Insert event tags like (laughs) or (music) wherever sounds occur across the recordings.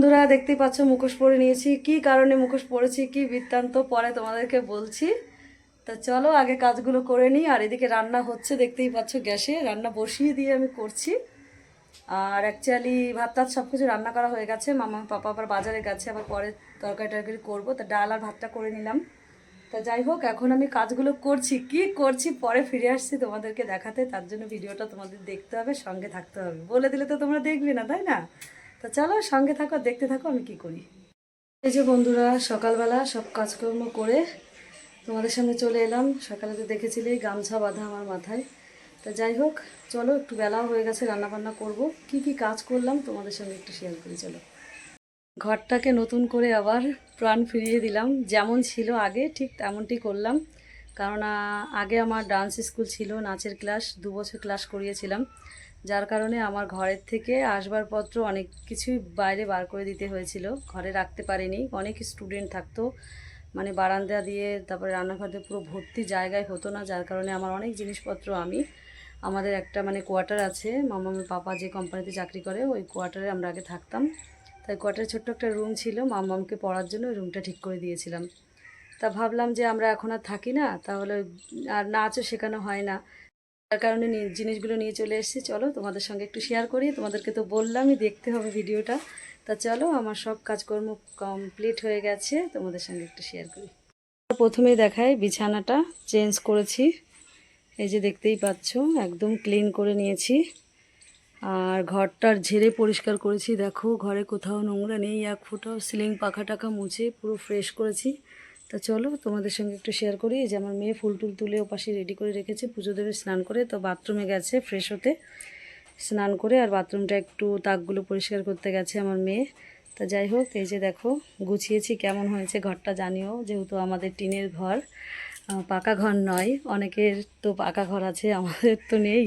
বন্ধুরা, দেখতেই পাচ্ছ, মুখোশ পরে নিয়েছি। কি কারণে মুখোশ পরেছি, কি বৃত্তান্ত, পরে তোমাদেরকে বলছি। তা চলো, আগে কাজগুলো করে নিই। আর এদিকে রান্না হচ্ছে, দেখতেই পাচ্ছ, গ্যাসে রান্না বসিয়ে দিয়ে আমি করছি। আর অ্যাকচুয়ালি ভাত টাত সব কিছু রান্না করা হয়ে গেছে। মামা, পাপা আবার বাজারে গেছে, আবার পরে তরকারি টরকারি করব। তা ডাল আর ভাতটা করে নিলাম। তা যাই হোক, এখন আমি কাজগুলো করছি। কি করছি, পরে ফিরে আসছি তোমাদেরকে দেখাতে। তার জন্য ভিডিওটা তোমাদের দেখতে হবে, সঙ্গে থাকতে হবে। বলে দিলে তো তোমরা দেখবে না, তাই না? তা চলো সঙ্গে থাকো, দেখতে থাকো, আমি কি করি। এই যে বন্ধুরা, সকালবেলা সব কাজকর্ম করে তোমাদের সামনে চলে এলাম। সকালে তো দেখেছিলেই গামছা বাঁধা আমার মাথায়। তা যাই হোক, চলো একটু বেলাও হয়ে গেছে রান্না বান্না করব। কি কি কাজ করলাম তোমাদের সঙ্গে একটু শেয়ার করি, চলো। ঘরটাকে নতুন করে আবার প্রাণ ফিরিয়ে দিলাম। যেমন ছিল আগে, ঠিক তেমনটি করলাম। কারণ আগে আমার ডান্স স্কুল ছিল, নাচের ক্লাস দু বছর ক্লাস করিয়েছিলাম। যার কারণে আমার ঘরের থেকে আসবাবপত্র অনেক কিছুই বাইরে বার করে দিতে হয়েছিল। ঘরে রাখতে পারিনি। অনেক স্টুডেন্ট থাকতো। মানে বারান্দা দিয়ে তারপরে রান্নাঘর দিয়ে পুরো ভর্তি জায়গায় হতো না। যার কারণে আমার অনেক জিনিসপত্র আমি, আমাদের একটা মানে কোয়ার্টার আছে। মামার পাপা যে কোম্পানিতে চাকরি করে, ওই কোয়ার্টারে আমরা আগে থাকতাম। তাই কোয়ার্টারে ছোট্ট একটা রুম ছিল। মামামকে পড়ার জন্য ওই রুমটা ঠিক করে দিয়েছিলাম। তা ভাবলাম যে আমরা এখন আর থাকি না। তাহলে আর নাচও শেখানো হয় না। তার কারণে জিনিসগুলো নিয়ে চলে এসেছি। চলো তোমাদের সঙ্গে একটু শেয়ার করি। তোমাদেরকে তো বললামই দেখতে হবে ভিডিওটা তা চলো, আমার সব কাজকর্ম কমপ্লিট হয়ে গেছে। তোমাদের সঙ্গে একটু শেয়ার করি। প্রথমেই দেখায় বিছানাটা চেঞ্জ করেছি। এই যে দেখতেই পাচ্ছ, একদম ক্লিন করে নিয়েছি। আর ঘরটার ঝেড়ে পরিষ্কার করেছি। দেখো, ঘরে কোথাও নোংরা নেই। এক ফুটাও সিলিং পাখা টাকা মুছে পুরো ফ্রেশ করেছি। তা চলো তোমাদের সঙ্গে একটু শেয়ার করি যে আমার মেয়ে ফুল টুল তুলে ওপাশে রেডি করে রেখেছে। পুজো দেবে স্নান করে, তো বাথরুমে গেছে ফ্রেশ হতে। স্নান করে আর বাথরুমটা একটু তাকগুলো পরিষ্কার করতে গেছে আমার মেয়ে। তা যাই হোক, এই যে দেখো, গুছিয়েছি কেমন হয়েছে ঘরটা জানিও, যেহেতু আমাদের টিনের ঘর পাকা ঘর নয়, অনেকের তো পাকা ঘর আছে, আমাদের তো নেই।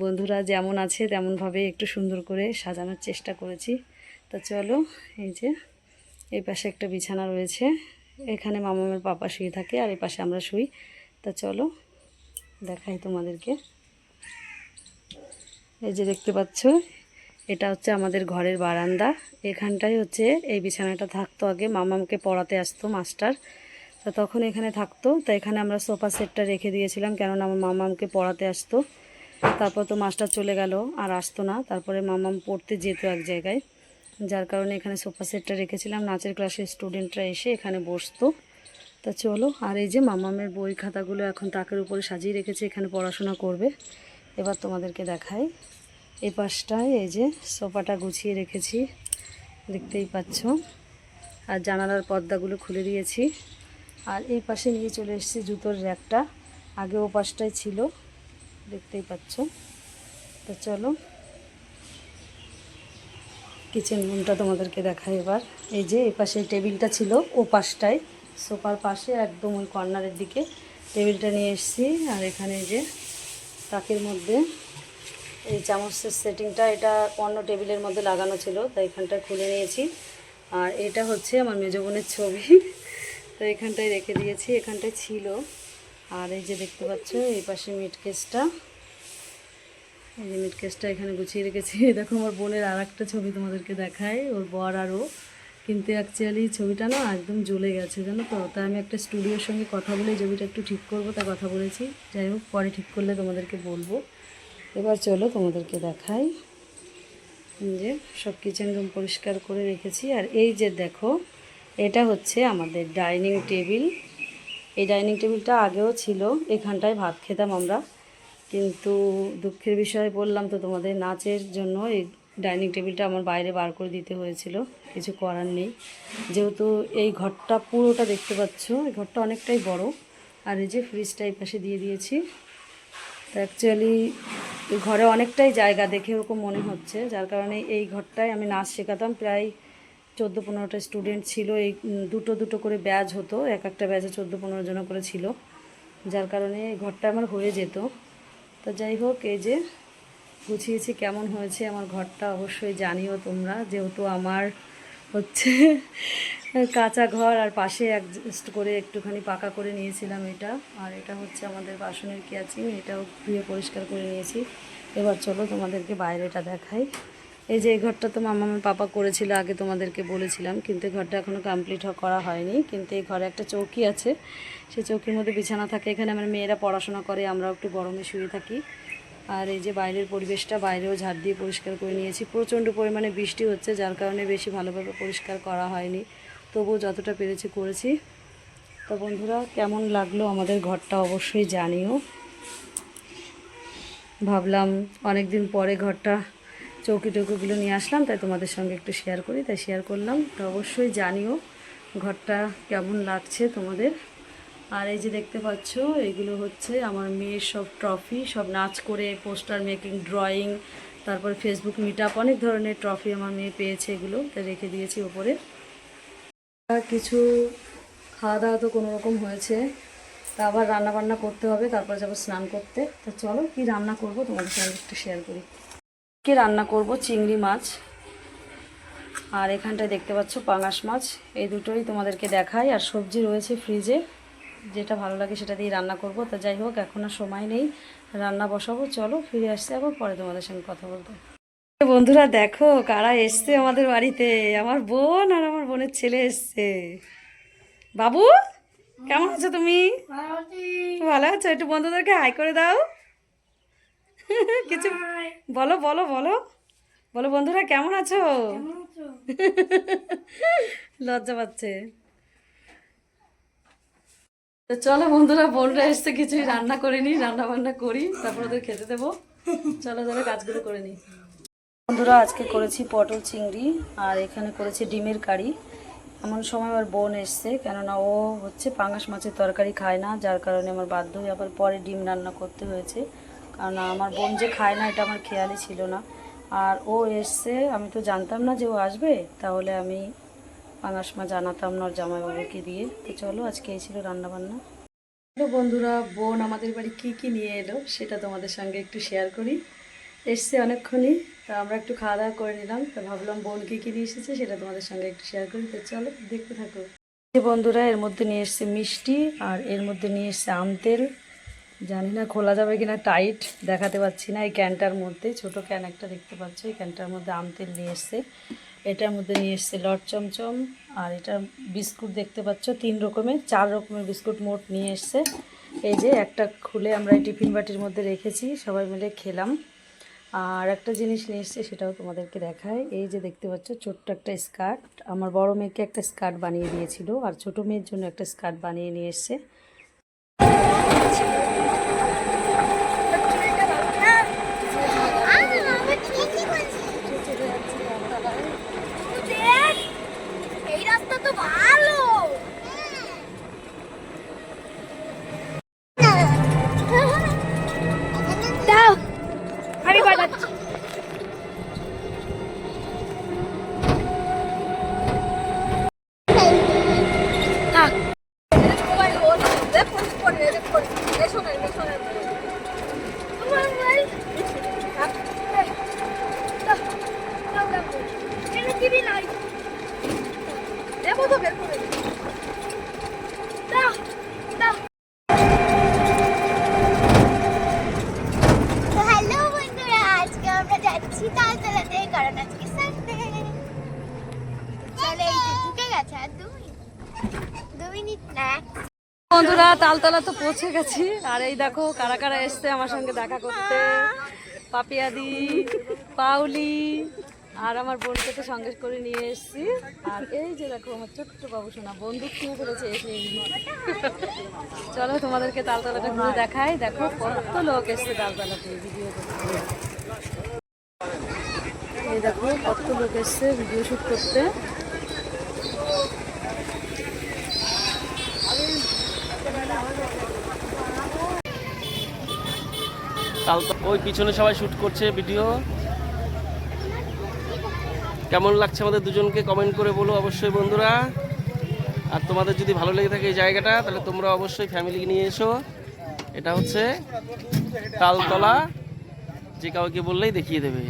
বন্ধুরা যেমন আছে তেমনভাবে একটু সুন্দর করে সাজানোর চেষ্টা করেছি। তা চলো, এই যে, এই পাশে একটা বিছানা রয়েছে। এখানে মামামের পাপা শুয়ে থাকে আর এই পাশে আমরা শুই। তা চলো, দেখাই তোমাদেরকে। এই যে দেখতে পাচ্ছ, এটা হচ্ছে আমাদের ঘরের বারান্দা। এখানটাই হচ্ছে এই বিছানাটা থাকতো আগে, মামামকে পড়াতে আসতো মাস্টার। তা তখন এখানে থাকতো, তা এখানে আমরা সোফা সেটটা রেখে দিয়েছিলাম, কেননা আমার মামামকে পড়াতে আসতো। তারপর তো মাস্টার চলে গেল আর আসতো না, তারপরে মামাম পড়তে যেত এক জায়গায়। যার কারণে এখানে সোফা সেটটা রেখেছিলাম। নাচের ক্লাসের স্টুডেন্টরা এসে এখানে বসতো। তা চলো, আর এই যে মামামের বই খাতাগুলো এখন তাকের উপরে সাজিয়ে রেখেছে, এখানে পড়াশোনা করবে। এবার তোমাদেরকে দেখাই। এই পাশটায় এই যে সোফাটা গুছিয়ে রেখেছি, দেখতেই পাচ্ছ। আর জানালার পর্দাগুলো খুলে দিয়েছি। আর এই পাশে নিয়ে চলে এসেছি জুতোর র্যাকটা। আগে ও পাশটাই ছিল, দেখতেই পাচ্ছ। তো চলো কিচেন রুমটা তোমাদেরকে দেখাই এবার। এই যে এই পাশে টেবিলটা ছিল, ও পাশটায়, সোফার পাশে একদম ওই কর্নারের দিকে টেবিলটা নিয়ে এসেছি। আর এখানে যে তাকের মধ্যে এই চামচের সেটিংটা, এটা অন্য টেবিলের মধ্যে লাগানো ছিল, তাই এখানটায় খুলে নিয়েছি। আর এটা হচ্ছে আমার মেজো বোনের ছবি, তো এখানটায় রেখে দিয়েছি, এখানটায় ছিল। আর এই যে দেখতে পাচ্ছ, এই পাশে মিট কেসটা। এই যে মিট কেসটা এখানে গুছিয়ে রেখেছি। (laughs) দেখো, আমার বোনের আর একটা ছবি তোমাদেরকে দেখায় ওর বর আরও কিন্তু অ্যাকচুয়ালি ছবিটা না একদম জ্বলে গেছে, জানো তো? তাই আমি একটা স্টুডিওর সঙ্গে কথা বলে ছবিটা একটু ঠিক করব, তা কথা বলেছি। যাই হোক, পরে ঠিক করলে তোমাদেরকে বলব। এবার চলো তোমাদেরকে দেখাই। যে সব কিচেন রুম পরিষ্কার করে রেখেছি। আর এই যে দেখো, এটা হচ্ছে আমাদের ডাইনিং টেবিল। এই ডাইনিং টেবিলটা আগেও ছিল, এখানটায় ভাত খেতাম আমরা। কিন্তু দুঃখের বিষয়ে বললাম তো তোমাদের নাচের জন্য এই ডাইনিং টেবিলটা আমার বাইরে বার করে দিতে হয়েছিল, কিছু করার নেই। যেহেতু এই ঘরটা পুরোটা দেখতে পাচ্ছ, এই ঘরটা অনেকটাই বড়। আর এই যে ফ্রিজটা এই পাশে দিয়ে দিয়েছি। তো অ্যাকচুয়ালি ঘরে অনেকটাই জায়গা দেখে ওরকম মনে হচ্ছে, যার কারণে এই ঘরটায় আমি নাচ শেখাতাম। প্রায় চোদ্দ পনেরোটা স্টুডেন্ট ছিল, এই দুটো দুটো করে ব্যাচ হতো, এক একটা ব্যাচে চোদ্দ পনেরো জন করে ছিল। যার কারণে ঘরটা আমার হয়ে যেত। তো যাই হোক, এই যে গুছিয়েছি কেমন হয়েছে আমার ঘরটা অবশ্যই জানিও তোমরা, যেহেতু আমার হচ্ছে কাঁচা ঘর আর পাশে অ্যাডজাস্ট করে একটুখানি পাকা করে নিয়েছিলাম এটা, আর এটা হচ্ছে আমাদের বাসনের কেয়াচিং, এটাও ধুয়ে পরিষ্কার করে নিয়েছি। এবার চলো তোমাদেরকে বাইরেটা দেখাই। এই যে এই ঘরটা তো মামা আমার পাপা করেছিল, আগে তোমাদেরকে বলেছিলাম, কিন্তু এই ঘরটা এখনও কমপ্লিট করা হয়নি। কিন্তু এই ঘরে একটা চৌকি আছে, সেই চৌকির মধ্যে বিছানা থাকে। এখানে আমার মেয়েরা পড়াশোনা করে আমরা একটু গরমে শুয়ে থাকি। আর এই যে বাইরের পরিবেশটা, বাইরেও ঝাড় দিয়ে পরিষ্কার করে নিয়েছি। প্রচণ্ড পরিমাণে বৃষ্টি হচ্ছে, যার কারণে বেশি ভালোভাবে পরিষ্কার করা হয়নি। তবুও যতটা পেরেছি করেছি। তো বন্ধুরা, কেমন লাগল আমাদের ঘরটা অবশ্যই জানিও। ভাবলাম অনেক দিন পরে ঘরটা চৌকি টৌকিগুলো নিয়ে আসলাম, তাই তোমাদের সঙ্গে একটু শেয়ার করি, তাই শেয়ার করলাম। তো অবশ্যই জানিও ঘরটা কেমন লাগছে তোমাদের। আর এই যে দেখতে পাচ্ছ, এগুলো হচ্ছে আমার মেয়ের সব ট্রফি সব নাচ করে পোস্টার মেকিং ড্রয়িং তারপর ফেসবুক মিট অনেক ধরনের ট্রফি আমার মেয়ে পেয়েছে এগুলো রেখে দিয়েছি ওপরে। কিছু খাওয়া দাওয়া তো কোনো রকম হয়েছে, তা আবার রান্না বান্না করতে হবে, তারপর যাব স্নান করতে। তো চলো কি রান্না করব তোমাদের সঙ্গে একটু শেয়ার করি। কি রান্না করব চিংড়ি মাছ। আর এখানটায় দেখতে পাচ্ছ পাঙাশ মাছ। এই দুটোই তোমাদেরকে দেখাই। আর সবজি রয়েছে ফ্রিজে। যেটা ভালো লাগে সেটা দিয়ে রান্না করব। তো যাই হোক এখন আর সময় নেই। রান্না বসাবো। চলো ফিরে আসতে আবার পরে তোমাদের সঙ্গে কথা বলব বন্ধুরা দেখো কারা এসছে আমাদের বাড়িতে। আমার বোন আর আমার বোনের ছেলে এসছে। বাবু কেমন আছো তুমি? ভালো আছো। একটু বন্ধুদেরকে হাই করে দাও। (laughs) কিছু বলো বলো বলো। বলো বন্ধুরা কেমন আছো? (laughs) লজ্জা পাচ্ছে। তো চলো বন্ধুরা বোনরা এসছে কিছুই রান্না করে নি রান্না বান্না করি তারপর ওদের খেতে দেবো। চলো চলো কাজগুলো করে নিই। বন্ধুরা আজকে করেছি পটল চিংড়ি আর এখানে করেছি ডিমের কারি। এমন সময় আমার বোন এসছে কেননা ও হচ্ছে পাঙাশ মাছের তরকারি খায় না যার কারণে আমার বাধ্য হয়ে আবার পরে ডিম রান্না করতে হয়েছে। কারণ আমার বোন যে খায় না, এটা আমার খেয়ালই ছিল না। আর ও এসছে, আমি তো জানতাম না যে ও আসবে, তাহলে আমি পাঙাশ মাছ জানাতাম না ওর জামাইবাবুকে দিয়ে। তো চলো, আজকে এই ছিল রান্নাবান্না। হ্যালো বন্ধুরা, বোন আমাদের বাড়ি কি কি নিয়ে এলো সেটা তোমাদের সঙ্গে একটু শেয়ার করি। এসছে অনেকক্ষণই, তা আমরা একটু খাওয়া দাওয়া করে নিলাম, তা ভাবলাম বোন কি কি নিয়ে এসেছে সেটা তোমাদের সঙ্গে একটু শেয়ার করি। তো চলো, দেখতে থাকো। বন্ধুরা, এর মধ্যে নিয়ে এসছে মিষ্টি, আর এর মধ্যে নিয়ে এসছে আম তেল। জানি না খোলা যাবে কিনা টাইট দেখাতে পাচ্ছি না। এই ক্যানটার মধ্যে ছোট ক্যান একটা দেখতে পাচ্ছ। এই ক্যানটার মধ্যে আম তেল নিয়ে এসছে। এটার মধ্যে নিয়ে এসছে লট চমচম আর এটা বিস্কুট দেখতে পাচ্ছ। তিন রকমের, চার রকমের বিস্কুট মোট নিয়ে এসছে। এই যে একটা খুলে আমরা এই টিফিন বাটির মধ্যে রেখেছি, সবাই মিলে খেলাম। আর একটা জিনিস নিয়ে এসছে, সেটাও তোমাদেরকে দেখায় এই যে দেখতে পাচ্ছ, ছোট্ট একটা স্কার্ট। আমার বড় মেয়েকে একটা স্কার্ট বানিয়ে দিয়েছিল, আর ছোট মেয়ের জন্য একটা স্কার্ট বানিয়ে নিয়ে এসছে। তালতলা তো পৌঁছে গেছি। আর এই দেখো, কারা কারা এসছে আমার সঙ্গে দেখা করতে? পাপিয়াদি, পাউলি, আর আমার বোনকে তো সঙ্গে করে নিয়ে এসেছি। আর এই যে দেখো, আমার ছোট্ট বাবু সোনা, বন্দুক কিনে ফেলেছে এসে চলো তোমাদেরকে তালতলাটা ঘুরে দেখাই। দেখো, কত লোক এসছে তালতলাতে ভিডিও করতে। এই দেখো, কত লোক এসছে ভিডিও শ্যুট করতে। ওই পিছনে সবাই শুট করছে ভিডিও কেমন লাগছে আমাদের দুজনকে কমেন্ট করে বলো অবশ্যই বন্ধুরা। আর তোমাদের যদি ভালো লেগে থাকে এই জায়গাটা, তাহলে তোমরা অবশ্যই ফ্যামিলি নিয়ে এসো। এটা হচ্ছে তালতলা, যে কাউকে বললেই দেখিয়ে দেবে।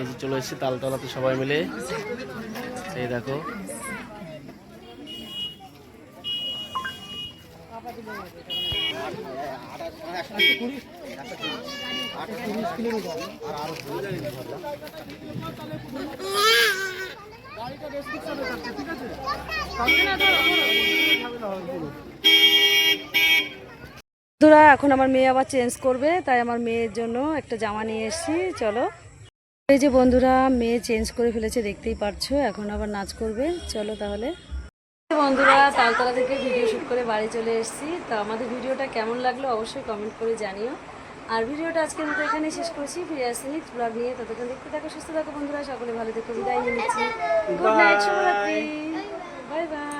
এই যে চলে এসেছি তালতলাতে সবাই মিলে। এই দেখো। বন্ধুরা, এখন আমার মেয়ে আবার চেঞ্জ করবে, তাই আমার মেয়ের জন্য একটা জামা নিয়ে এসেছি। চলো। এই যে বন্ধুরা, মেয়ে চেঞ্জ করে ফেলেছে, দেখতেই পারছ, এখন আবার নাচ করবে। চলো তাহলে। বন্ধুরা, তালতলা থেকে ভিডিও শুট করে বাড়ি চলে এসেছি। তো আমাদের ভিডিওটা কেমন লাগল অবশ্যই কমেন্ট করে জানিও। আর ভিডিওটা আজকের মতো এখানেই শেষ করছি। ফিরে আসি ব্লগ নিয়ে। ততক্ষণ দেখতে থাকো, সুস্থ থাকো বন্ধুরা। সকলে ভালো দেখো বিদায় নিচ্ছি। গুড নাইট শুভরাত্রি। Bye bye